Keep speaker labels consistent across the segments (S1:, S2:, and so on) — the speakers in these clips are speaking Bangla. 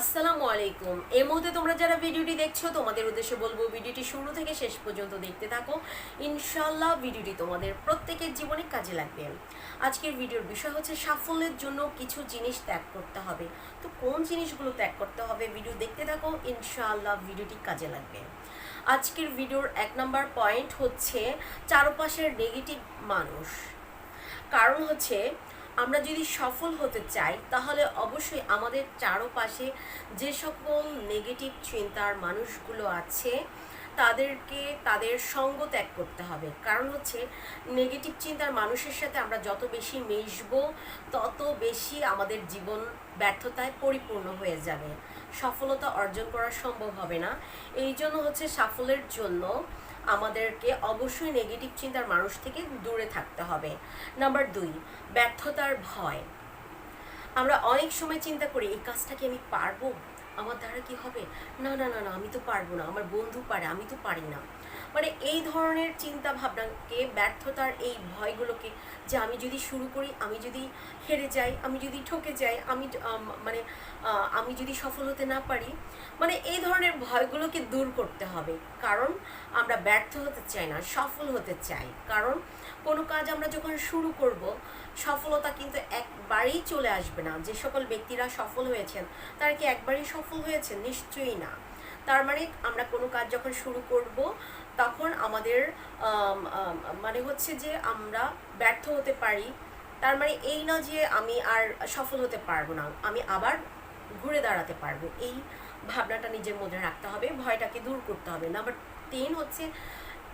S1: আসসালামু আলাইকুম। এই মুহূর্তে তোমরা যারা ভিডিওটি দেখছ, তোমাদের উদ্দেশ্যে বলব ভিডিওটি শুরু থেকে শেষ পর্যন্ত দেখতে থাকো। ইনশাল্লাহ ভিডিওটি তোমাদের প্রত্যেকের জীবনে কাজে লাগবে। আজকের ভিডিওর বিষয় হচ্ছে সাফল্যের জন্য কিছু জিনিস ত্যাগ করতে হবে। তো কোন জিনিসগুলো ত্যাগ করতে হবে ভিডিও দেখতে থাকো, ইনশাআল্লাহ ভিডিওটি কাজে লাগবে। আজকের ভিডিওর এক নম্বর পয়েন্ট হচ্ছে চারপাশের নেগেটিভ মানুষ। কারণ হচ্ছে আমরা যদি সফল হতে চাই, তাহলে অবশ্যই আমাদের চারপাশে যে সকল নেগেটিভ চিন্তার মানুষগুলো আছে, তাদেরকে তাদের সঙ্গ ত্যাগ করতে হবে। কারণ হচ্ছে নেগেটিভ চিন্তার মানুষের সাথে আমরা যত বেশি মিশব, তত বেশি আমাদের জীবন ব্যর্থতায় পরিপূর্ণ হয়ে যাবে। সফলতা অর্জন করা সম্ভব হবে না। এই জন্য হচ্ছে সাফল্যের জন্য আমাদেরকে অবশ্যই নেগেটিভ চিন্তার মানুষ থেকে দূরে থাকতে হবে। নাম্বার দুই, ব্যর্থতার ভয়। আমরা অনেক সময় চিন্তা করি, এই কাজটা কি আমি পারব? আমার দ্বারা কি হবে? না না না না, আমি তো পারব না। আমার বন্ধু পারে, আমি তো পারি না। মানে এই ধরনের চিন্তা ভাবনাকে ব্যর্থতার এই ভয়গুলোকে যে আমি যদি শুরু করি, আমি যদি হেরে যাই, আমি যদি ঠকে যাই, আমি মানে আমি যদি সফল হতে না পারি মানে এই ধরনের ভয়গুলোকে দূর করতে হবে। কারণ আমরা ব্যর্থ হতে চাই না, সফল হতে চাই। কারণ কোনো কাজ আমরা যখন শুরু করব, সফলতা কিন্তু একবারেই চলে আসবে না। যে সকল ব্যক্তিরা সফল হয়েছেন, তারা কি একবারেই সফল হয়েছেন? নিশ্চয়ই না। তার মানে আমরা কোনো কাজ যখন শুরু করব তখন আমাদের আম, আম, মানে হচ্ছে যে আমরা ব্যর্থ হতে পারি। তার মানে এই না যে আমি আর সফল হতে পারব না আমি আবার ঘুরে দাঁড়াতে পারব। এই ভাবনাটা নিজের মধ্যে রাখতে হবে ভয়টাকে দূর করতে হবে। নাম্বার তিন হচ্ছে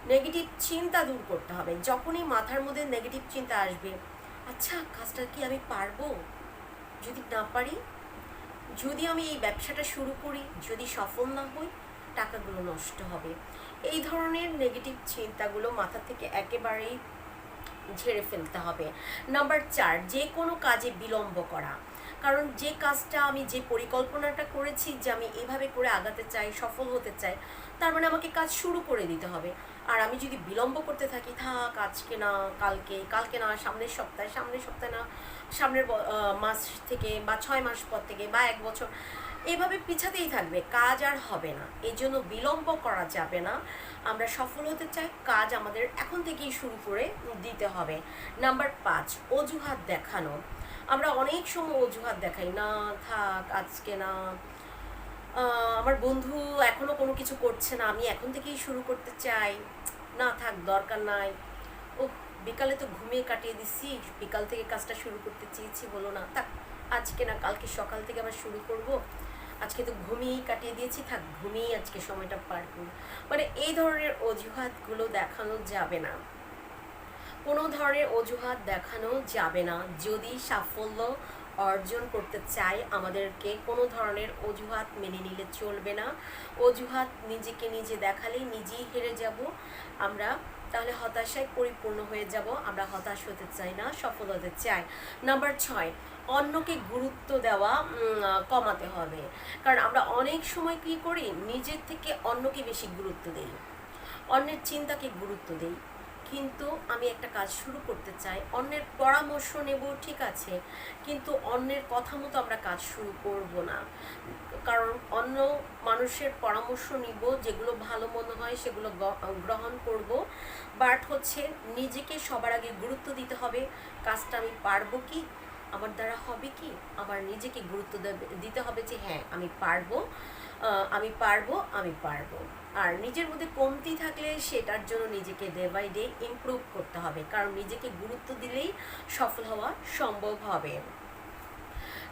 S1: নেগেটিভ চিন্তা দূর করতে হবে। যখনই মাথার মধ্যে নেগেটিভ চিন্তা আসবে আচ্ছা কাজটা কি আমি পারব? যদি না পারি যদি আমি এই ব্যবসাটা শুরু করি, যদি সফল না হই, টাকাগুলো নষ্ট হবে। এই ধরনের নেগেটিভ চিন্তাগুলো মাথা থেকে একেবারেই ঝেড়ে ফেলতে হবে। নাম্বার চার, যে কোনো কাজে বিলম্ব করা। কারণ যে কাজটা আমি, যে পরিকল্পনাটা করেছি যে আমি এভাবে করে আগাতে চাই, সফল হতে চাই, তার মানে আমাকে কাজ শুরু করে দিতে হবে। আর আমি যদি বিলম্ব করতে থাকি, থাক আজকে না, কালকে কালকে না, সামনের সপ্তাহে সামনের সপ্তাহে না, সামনের মাস থেকে বা ছয় মাস পর থেকে বা এক বছর, এভাবে পিছাতেই থাকবে, কাজ আর হবে না। এই জন্য বিলম্ব করা যাবে না। আমরা সফল হতে চাই, কাজ আমাদের এখন থেকেই শুরু করে দিতে হবে। নাম্বার পাঁচ, অজুহাত দেখানো। আমরা অনেক সময় অজুহাত দেখাই, না, থাক, আজকে না। আমার বন্ধু এখনও কোনো কিছু করছে না, আমি এখন থেকেই শুরু করতে চাই। না, থাক, দরকার নাই। ও, বিকালে তো ঘুমিয়ে কাটিয়ে দিচ্ছি বিকাল থেকে কাজটা শুরু করতে চেয়েছি, বলো না। থাক, আজকে না, কালকে সকাল থেকে আবার শুরু করব। আজকে তো ঘুমিয়েই কাটিয়ে দিয়েছি, থাক, ঘুমিয়েই আজকে সময়টা পার করব। মানে এই ধরনের অজুহাতগুলো দেখানো যাবে না। কোনো ধরনের অজুহাত দেখানো যাবে না। যদি সাফল্য অর্জন করতে চাই আমাদেরকে কোনো ধরনের অজুহাত মেনে নিলে চলবে না। অজুহাত নিজেকে নিজে দেখালেই নিজেই হেরে যাব। আমরা তাহলে হতাশায় পরিপূর্ণ হয়ে যাব। আমরা হতাশ হতে চাই না, সফল হতে চাই। নাম্বার ছয়, অন্যকে গুরুত্ব দেওয়া কমাতে হবে। কারণ আমরা অনেক সময় কী করি? নিজের থেকে অন্যকে বেশি গুরুত্ব দিই। অন্যের চিন্তাকে গুরুত্ব দিই। কিন্তু আমি একটা কাজ শুরু করতে চাই। অন্যের পরামর্শ নেব, ঠিক আছে, কিন্তু অন্যের কথা মতো আমরা কাজ শুরু করব না। কারণ অন্য মানুষের পরামর্শ নিব, যেগুলো ভালো মনে হয় সেগুলো গ্রহণ করব। বাট হচ্ছে নিজেকে সবার আগে গুরুত্ব দিতে হবে, কাজটা আমি পারব কি? আমার দ্বারা হবে কি? আমার নিজেকে গুরুত্ব দিতে হবে যে হ্যাঁ আমি পারব। আমি পারব আমি পারব। আর নিজের মধ্যে কমতি থাকলে সেটার জন্য নিজেকে ডে বাই ডে ইম্প্রুভ করতে হবে। কারণ নিজেকে গুরুত্ব দিলেই সফল হওয়া সম্ভব হবে।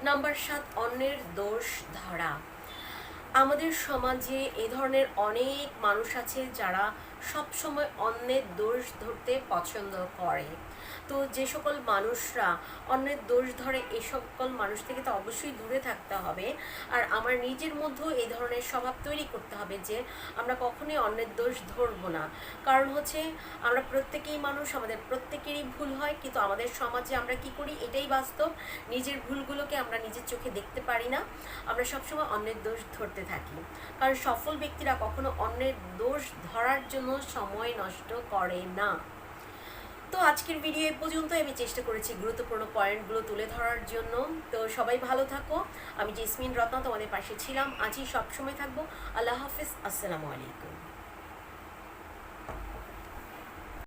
S1: নাম্বার সাত, অন্যের দোষ ধরা আমাদের সমাজে এ ধরনের অনেক মানুষ আছে যারা সবসময় অন্যের দোষ ধরতে পছন্দ করে। তো যে সকল মানুষরা অন্যের দোষ ধরে এই সকল মানুষ থেকে তো অবশ্যই দূরে থাকতে হবে। আর আমার নিজের মধ্যেও এই ধরনের স্বভাব তৈরি করতে হবে যে আমরা কখনোই অন্যের দোষ ধরবো না। কারণ হচ্ছে আমরা প্রত্যেকেই মানুষ, আমাদের প্রত্যেকেরই ভুল হয়, কিন্তু আমাদের সমাজে আমরা কি করি? এটাই বাস্তব। নিজের ভুলগুলোকে আমরা নিজের চোখে দেখতে পারি না। আমরা সবসময় অন্যের দোষ ধরতে থাকি। কারণ সফল ব্যক্তিরা কখনো অন্যের দোষ ধরার জন্য সময় নষ্ট করে না। তো আজকের ভিডিও এ পর্যন্ত আমি চেষ্টা করেছি গুরুত্বপূর্ণ পয়েন্টগুলো তুলে ধরার জন্য। তো সবাই ভালো থাকো। আমি জেসমিন রত্না তোমাদের পাশে ছিলাম। আজই সবসময় থাকব। আল্লাহ হাফিজ। আসসালামু আলাইকুম।